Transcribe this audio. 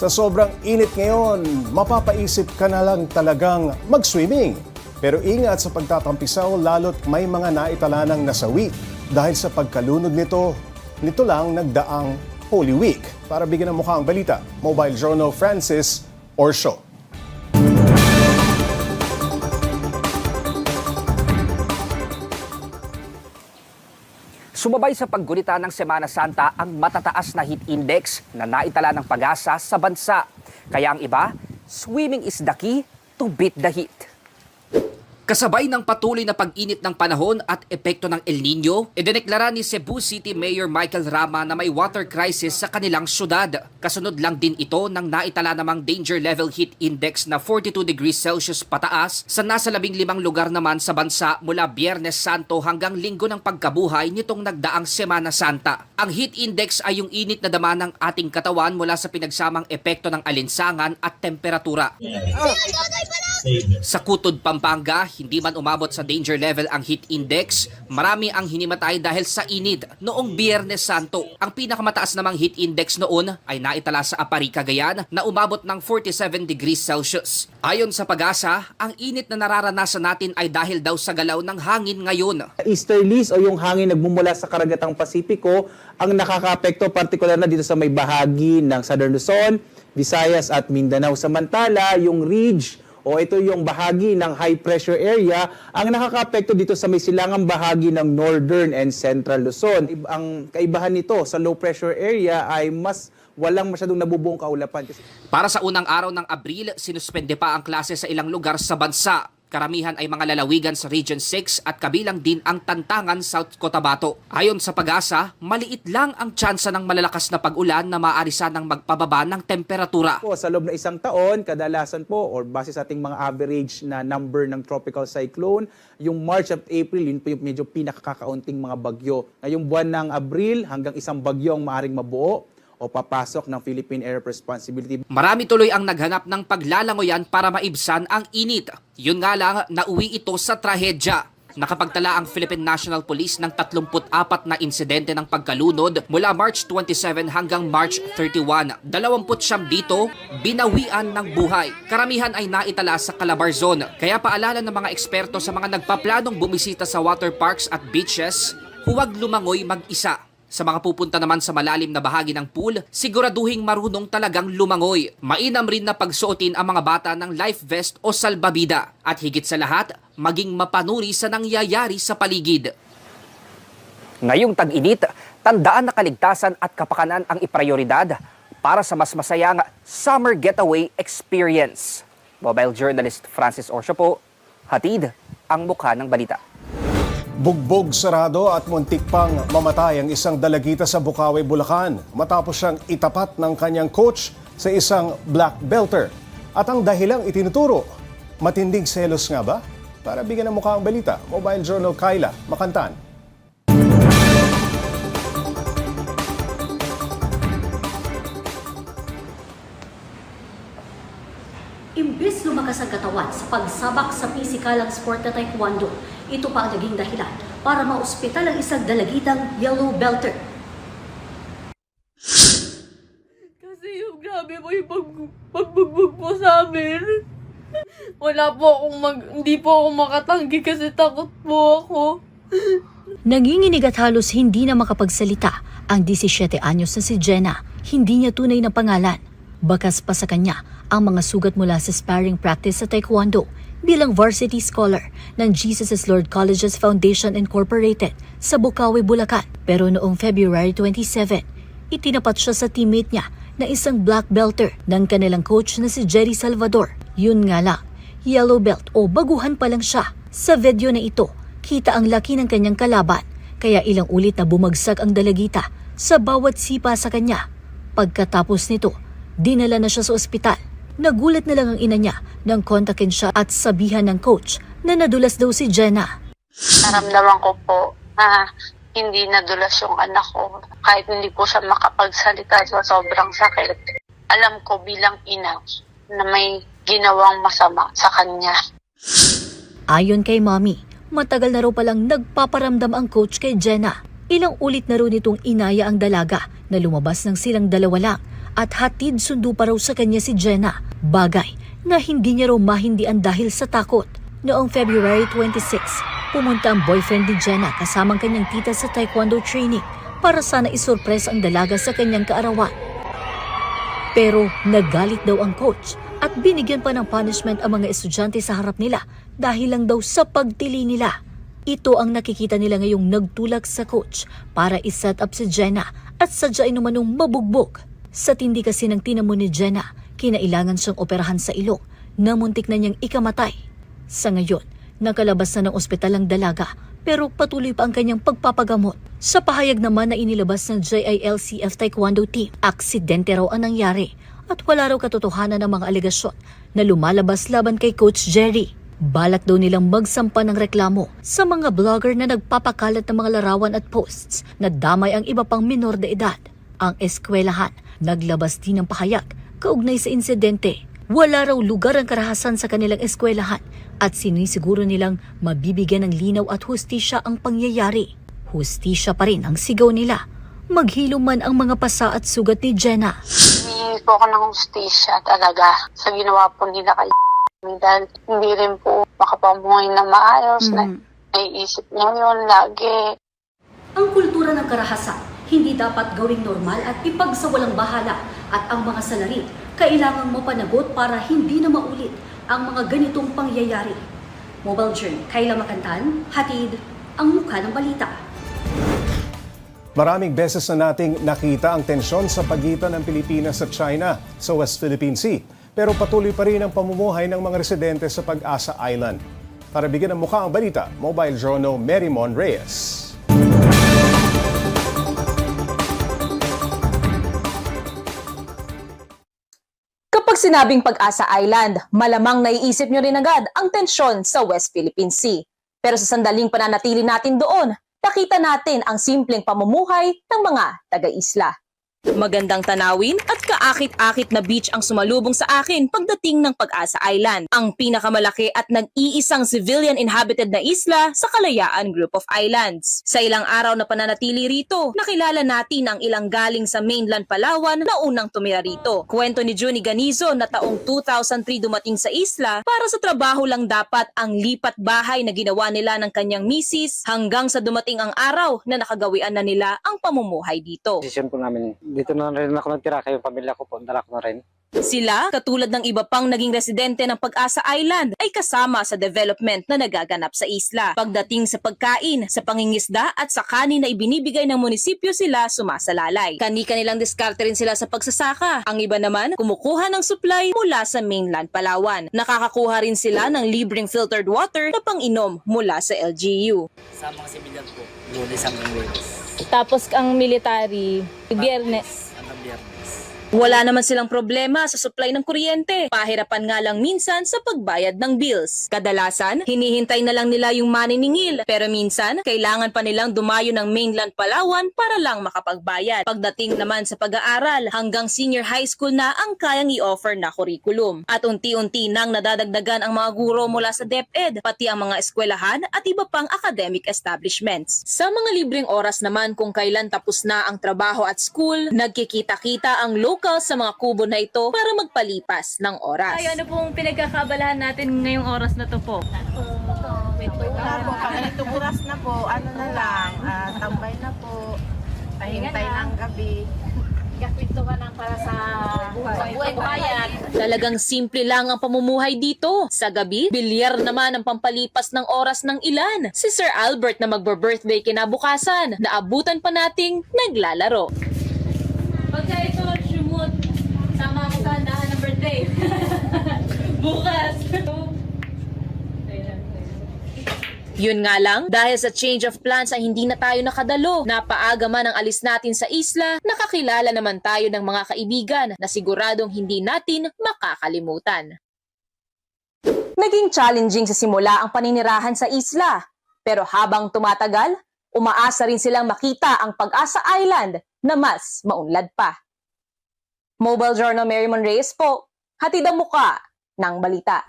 Sa sobrang init ngayon, mapapaisip ka na lang talagang mag-swimming. Pero ingat sa pagtatampisaw lalo't may mga naitalanang nasawi dahil sa pagkalunod nito, nito lang nagdaang Holy Week. Para bigyan ng mukha ang balita, Mobile Journal Francis Orsho. Sumabay sa paggulita ng Semana Santa ang matataas na heat index na naitala ng pag-asa sa bansa. Kaya ang iba, swimming is the key to beat the heat. Kasabay ng patuloy na pag-init ng panahon at epekto ng El Nino, idineklara ni Cebu City Mayor Michael Rama na may water crisis sa kanilang syudad. Kasunod lang din ito ng naitala namang danger level heat index na 42 degrees Celsius pataas sa nasa labing limang lugar naman sa bansa mula Biyernes Santo hanggang linggo ng pagkabuhay nitong nagdaang Semana Santa. Ang heat index ay yung init na dama ng ating katawan mula sa pinagsamang epekto ng alinsangan at temperatura. Sa Kutod, Pampanga, hindi man umabot sa danger level ang heat index, marami ang hinimatay dahil sa inid noong Biyernes Santo. Ang pinakamataas namang heat index noon ay naitala sa Apari, Cagayan na umabot ng 47 degrees Celsius. Ayon sa pag-asa, ang init na nararanasan natin ay dahil daw sa galaw ng hangin ngayon. easterlies o yung hangin nagmumula sa karagatang Pasipiko ang nakakaapekto partikular na dito sa may bahagi ng Southern Luzon, Visayas at Mindanao. Samantala, yung ridge o ito yung bahagi ng high pressure area ang nakakaapekto dito sa may silangang bahagi ng Northern and Central Luzon. Ang kaibahan nito sa low pressure area ay mas walang masyadong nabubuong kaulapan. Para sa unang araw ng Abril, sinuspende pa ang klase sa ilang lugar sa bansa. Karamihan ay mga lalawigan sa Region 6 at kabilang din ang Tantangan, South Cotabato. Ayon sa pag-asa, maliit lang ang tsansa ng malalakas na pag-ulan na maaari sanang magpababa ng temperatura. po, sa loob ng isang taon, kadalasan po, or base sa ating mga average na number ng tropical cyclone, yung March at April, yun po yung medyo pinakakakaunting mga bagyo. Ngayong buwan ng Abril, hanggang isang bagyo ang maaring mabuo o papasok ng Philippine Air Responsibility Marami tuloy ang naghanap ng paglalangoyan para maibsan ang init. Yun nga lang, nauwi ito sa trahedya. Nakapagtala ang Philippine National Police ng 34 na insidente ng pagkalunod mula March 27 hanggang March 31. 20 siyam dito, binawian ng buhay. Karamihan ay naitala sa Calabar Zone. Kaya paalala ng mga eksperto sa mga nagpaplanong bumisita sa water parks at beaches, huwag lumangoy mag-isa. Sa mga pupunta naman sa malalim na bahagi ng pool, siguraduhing marunong talagang lumangoy. Mainam rin na pagsuotin ang mga bata ng life vest o salbabida. At higit sa lahat, maging mapanuri sa nangyayari sa paligid. Ngayong tag-init, tandaan na kaligtasan at kapakanan ang iprioridad para sa mas masayang summer getaway experience. Mobile journalist Francis Orsio po, hatid ang mukha ng balita. Bugbog sarado at muntik pang mamatay ang isang dalagita sa Bukawi, Bulacan matapos siyang itapat ng kanyang coach sa isang black belter. At ang dahilang itinuturo, matinding selos nga ba? Para bigyan ng mukha ang balita, Mobile Journal Kyla, Makantan. Imbis lumakas ang katawan sa pagsabak sa pisikalang sport na taekwondo, ito pa ang naging dahilan para maospital ang isang dalagitang yellow belter. Kasi yung grabe mo yung pag, pagbugbog po sa amin. Wala po akong mag, hindi po ako makatanggi kasi takot po ako. Nanginginig at halos hindi na makapagsalita ang 17 anyos na si Jenna. Hindi niya tunay na pangalan. Bakas pa sa kanya ang mga sugat mula sa sparring practice sa taekwondo bilang varsity scholar ng Jesus is Lord Colleges Foundation Incorporated sa Bukawi, Bulacan. Pero noong February 27, itinapat siya sa teammate niya na isang black belter ng kanilang coach na si Jerry Salvador. Yun nga lang, yellow belt o baguhan pa lang siya. Sa video na ito, kita ang laki ng kanyang kalaban kaya ilang ulit na bumagsak ang dalagita sa bawat sipa sa kanya. Pagkatapos nito, dinala na siya sa ospital. Nagulat na lang ang ina niya nang kontakin siya at sabihan ng coach na nadulas daw si Jenna. naramdaman ko po na hindi nadulas yung anak ko. Kahit hindi po siya makapagsalita sa sobrang sakit. Alam ko bilang ina na may ginawang masama sa kanya. Ayon kay Mommy, matagal na raw palang nagpaparamdam ang coach kay Jenna. Ilang ulit na raw nitong inaya ang dalaga na lumabas ng silang dalawa lang at hatid sundo pa raw sa kanya si Jenna. Bagay na hindi niya raw mahindian dahil sa takot. Noong February 26, pumunta ang boyfriend ni Jenna kasamang kanyang tita sa taekwondo training para sana isurpres ang dalaga sa kanyang kaarawan. Pero nagalit daw ang coach at binigyan pa ng punishment ang mga estudyante sa harap nila dahil lang daw sa pagtili nila. Ito ang nakikita nila ngayong nagtulak sa coach para iset up si Jenna at sadyain namanong mabugbog. Sa tindi kasi ng tinamo ni Jenna, kinailangan siyang operahan sa ilong na muntik na niyang ikamatay. Sa ngayon, nakalabas na ng ospital ang dalaga pero patuloy pa ang kanyang pagpapagamot. Sa pahayag naman na inilabas ng JILCF Taekwondo Team, aksidente raw ang nangyari at wala raw katotohanan ng mga alegasyon na lumalabas laban kay Coach Jerry. Balak daw nilang magsampa ng reklamo sa mga vlogger na nagpapakalat ng mga larawan at posts na damay ang iba pang minor de edad. Ang eskwelahan naglabas din ng pahayag kaugnay sa insidente. Wala raw lugar ang karahasan sa kanilang eskwelahan at sinisiguro nilang mabibigyan ng linaw at hustisya ang pangyayari. Hustisya pa rin ang sigaw nila. Maghilo man ang mga pasa at sugat ni Jenna. Humingi po ako ng hustisya talaga sa ginawa po nila kay dahil hindi rin po makapamuhay na maayos na naiisip niya yun lagi. Ang kultura ng karahasan hindi dapat gawing normal at ipagsawalang bahala at ang mga salarin kailangang mapanagot para hindi na maulit ang mga ganitong pangyayari. Mobile Journey, Kayla Makantan, hatid ang mukha ng balita. Maraming beses na nating nakita ang tensyon sa pagitan ng Pilipinas at China sa West Philippine Sea. Pero patuloy pa rin ang pamumuhay ng mga residente sa Pag-asa Island. Para bigyan ng mukha ang balita, Mobile Journal Merrimon Reyes. Sinabing Pag-asa Island, malamang naiisip nyo rin agad ang tensyon sa West Philippine Sea. Pero sa sandaling pananatili natin doon, nakita natin ang simpleng pamumuhay ng mga taga-isla. Magandang tanawin at kaakit-akit na beach ang sumalubong sa akin pagdating ng Pag-asa Island, ang pinakamalaki at nag-iisang civilian inhabited na isla sa Kalayaan Group of Islands. Sa ilang araw na pananatili rito, nakilala natin ang ilang galing sa mainland Palawan na unang tumira rito. Kwento ni Juni Ganizo na taong 2003 dumating sa isla para sa trabaho lang dapat ang lipat bahay na ginawa nila ng kanyang misis hanggang sa dumating ang araw na nakagawian na nila ang pamumuhay dito. Decision po namin, dito na rin ako nagtira, kayo pamilya ko po, dala ko na rin. Sila, katulad ng iba pang naging residente ng Pag-asa Island, ay kasama sa development na nagaganap sa isla. Pagdating sa pagkain, sa pangingisda at sa kanin na ibinibigay ng munisipyo sila sumasalalay. Kani-kanilang diskarte rin sila sa pagsasaka. Ang iba naman, kumukuha ng supply mula sa mainland Palawan. Nakakakuha rin sila ng libreng filtered water na pang-inom mula sa LGU. sa mga sibilyan po, lunes hanggang lunes, Tapos ang military, biyernes. hanggang biyernes. Wala naman silang problema sa supply ng kuryente. Pahirapan nga lang minsan sa pagbayad ng bills. Kadalasan, hinihintay na lang nila yung maniningil. Pero minsan, kailangan pa nilang dumayo ng mainland Palawan para lang makapagbayad. Pagdating naman sa pag-aaral, hanggang senior high school na ang kayang i-offer na curriculum. At unti-unti nang nadadagdagan ang mga guro mula sa DepEd, pati ang mga eskwelahan at iba pang academic establishments. Sa mga libreng oras naman kung kailan tapos na ang trabaho at school, nagkikita-kita ang local sa mga kubo na ito para magpalipas ng oras. Ay, ano pong pinagkakabalahan natin ngayong oras na to po? Wala po, pag ganitong oras na po, ano na lang, ah, tambay na po, pahintay ng gabi. Kapito ka lang para sa buhay bayan. Talagang simple lang ang pamumuhay dito. Sa gabi, bilyar naman ang pampalipas ng oras ng ilan. Si Sir Albert na magbe-birthday kinabukasan, naabutan pa nating naglalaro. Pagka ito, shumot, sama ako sa handahan ng birthday. Bukas. Yun nga lang, dahil sa change of plans ay hindi na tayo nakadalo. Napaaga man ang alis natin sa isla, nakakilala naman tayo ng mga kaibigan na siguradong hindi natin makakalimutan. Naging challenging sa simula ang paninirahan sa isla. Pero habang tumatagal, umaasa rin silang makita ang Pag-asa Island na mas maunlad pa. Mobile Journal Mary Reyes po, hatid ang muka ng balita.